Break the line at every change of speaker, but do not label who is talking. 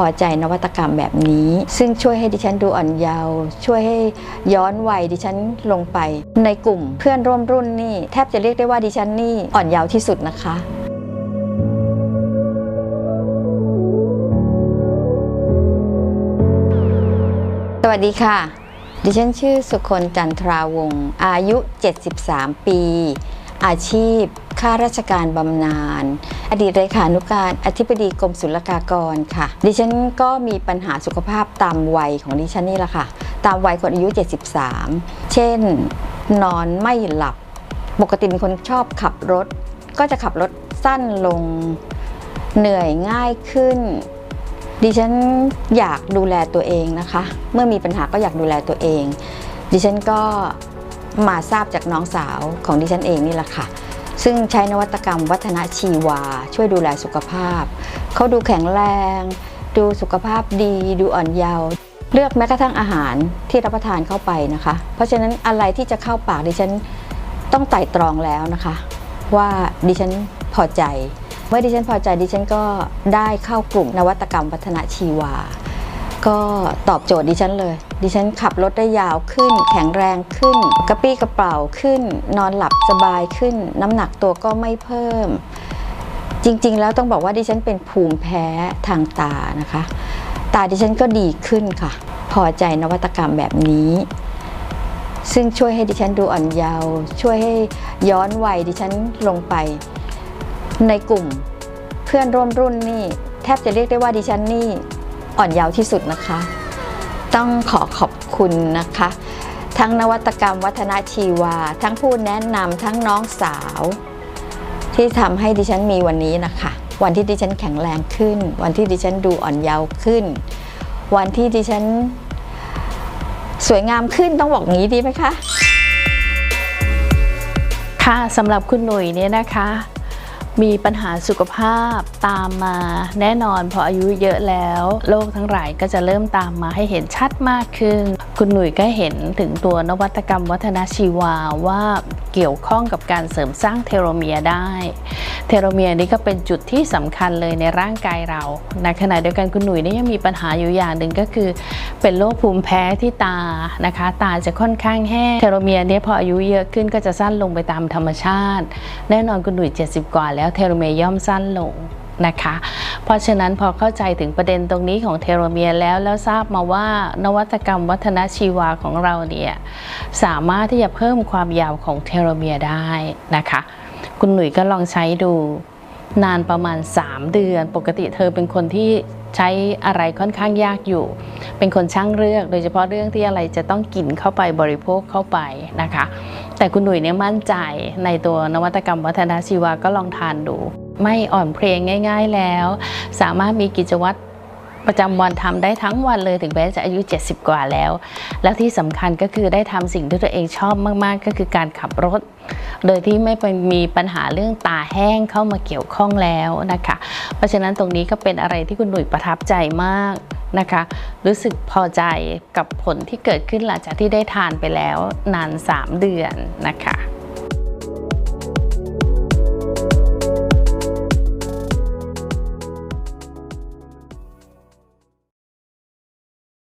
พอใจนวัตกรรมแบบนี้ ซึ่งช่วยให้ดิฉันดูอ่อนเยาว์ช่วยให้ย้อนวัยดิฉันลงไป ในกลุ่มเพื่อนร่วมรุ่นนี่ แทบจะเรียกได้ว่าดิฉันนี่อ่อนเยาว์ที่สุดนะคะสวัสดีค่ะ ดิฉันชื่อสุคนจันทราวงศ์อายุ 73 ปี อาชีพข้าราชการบำนาญอดีตเลขานุการอธิบดีกรมศุลกากรค่ะ ดิฉันก็มีปัญหาสุขภาพตามวัยของดิฉันนี่แหละค่ะ ตามวัยคนอายุ 73 เช่น นอนไม่หลับ ปกติเป็นคนชอบขับรถ ก็จะขับรถสั้นลง เหนื่อยง่ายขึ้น ดิฉันอยากดูแลตัวเองนะคะ เมื่อมีปัญหาก็อยากดูแลตัวเอง ดิฉันก็ มาทราบจากน้องสาวของดิฉันเองนี่แหละค่ะ ซึ่งใช้นวัตกรรมวัฒนชีวา ช่วยดูแลสุขภาพ เขาดูแข็งแรง ดูสุขภาพดี ดูอ่อนเยาว์เลือกแม้กระทั่งอาหารที่รับประทานเข้าไปนะคะ เพราะฉะนั้นอะไรที่จะเข้าปากดิฉันต้องไต่ตรองแล้วนะคะ ว่าดิฉันพอใจ เมื่อดิฉันพอใจดิฉันก็ได้เข้ากลุ่มนวัตกรรมวัฒนชีวา ก็ตอบโจทย์ดิฉันเลย ดิฉันขับรถได้ยาวขึ้น แข็งแรงขึ้น กระปี้กระเป๋าขึ้น นอนหลับสบายขึ้น น้ำหนักตัวก็ไม่เพิ่ม จริงๆ แล้วต้องบอกว่าดิฉันเป็นภูมิแพ้ทางตานะคะ ตาดิฉันก็ดีขึ้นค่ะ พอใจนวัตกรรมแบบนี้ ซึ่งช่วยให้ดิฉันดูอ่อนเยาว์ช่วยให้ย้อนวัยดิฉันลงไป ในกลุ่มเพื่อนร่วมรุ่นนี่แทบจะเรียกได้ว่าดิฉันนี่ อ่อนเยาว์ที่สุดนะคะ ต้องขอขอบคุณนะคะ ทั้งนวัตกรรมวัฒนชีวา ทั้งผู้แนะนำทั้งน้องสาว ที่ทำให้ดิฉันมีวันนี้นะคะ วันที่ดิฉันแข็งแรงขึ้น วันที่ดิฉันดูอ่อนเยาว์ขึ้น วันที่ดิฉัน สวยงามขึ้นต้องบอกงี้ดีไหมคะ
ค่ะสำหรับคุณหนุ่ยเนี่ยนะคะ มีปัญหาสุขภาพตามมาแน่นอนพออายุเยอะแล้วโรคทั้งหลายก็จะเริ่มตามมาให้เห็นชัดมากขึ้น คุณหนุ่ยก็เห็นถึงตัวนวัตกรรมวัฒนชีวาว่า เกี่ยวข้องกับการเสริมสร้างเทโลเมียร์ได้ เทโลเมียร์นี่ก็เป็นจุดที่สำคัญเลยในร่างกายเราในขณะเดียวกันคุณหนุ่ยนี่ยังมีปัญหาอยู่อย่างหนึ่งก็คือ เป็นโรคภูมิแพ้ที่ตานะคะ ตาจะค่อนข้างแห้งเทโลเมียร์นี่พออายุเยอะขึ้นก็จะสั้นลงไปตามธรรมชาติ แน่นอนคุณหนุ่ย70 กว่าแล้วเทโลเมียร์ย่อมสั้นลง นะคะ เพราะฉะนั้นพอเข้าใจถึงประเด็นตรงนี้ของเทโลเมียร์แล้วแล้วทราบมาว่านวัตกรรมวัฒนชีวาของเราเนี่ยสามารถที่จะเพิ่มความยาวของเทโลเมียร์ได้นะคะ คุณหนุ่ยก็ลองใช้ดูนานประมาณ 3 เดือน ปกติเธอเป็นคนที่ใช้อะไรค่อนข้างยากอยู่ เป็นคนช่างเลือก โดยเฉพาะเรื่องที่อะไรจะต้องกินเข้าไปบริโภคเข้าไปนะคะ แต่คุณหนุ่ยเนี่ยมั่นใจในตัวนวัตกรรมวัฒนชีวาก็ลองทานดู ไม่อ่อนเพลียง่าย ๆแล้ว สามารถมีกิจวัตรประจำวันทำได้ทั้งวันเลยถึงแม้จะอายุ 70 กว่าแล้ว แล้วที่สำคัญก็คือได้ทำสิ่งที่ตัวเองชอบมากๆ ก็คือการขับรถ โดยที่ไม่ไปมีปัญหาเรื่องตาแห้งเข้ามาเกี่ยวข้องแล้วนะคะ เพราะฉะนั้นตรงนี้ก็เป็นอะไรที่คุณหนุ่ยประทับใจมากนะคะ รู้สึกพอใจกับผลที่เกิดขึ้นหลังจากที่ได้ทานไปแล้วนาน 3 เดือนนะคะ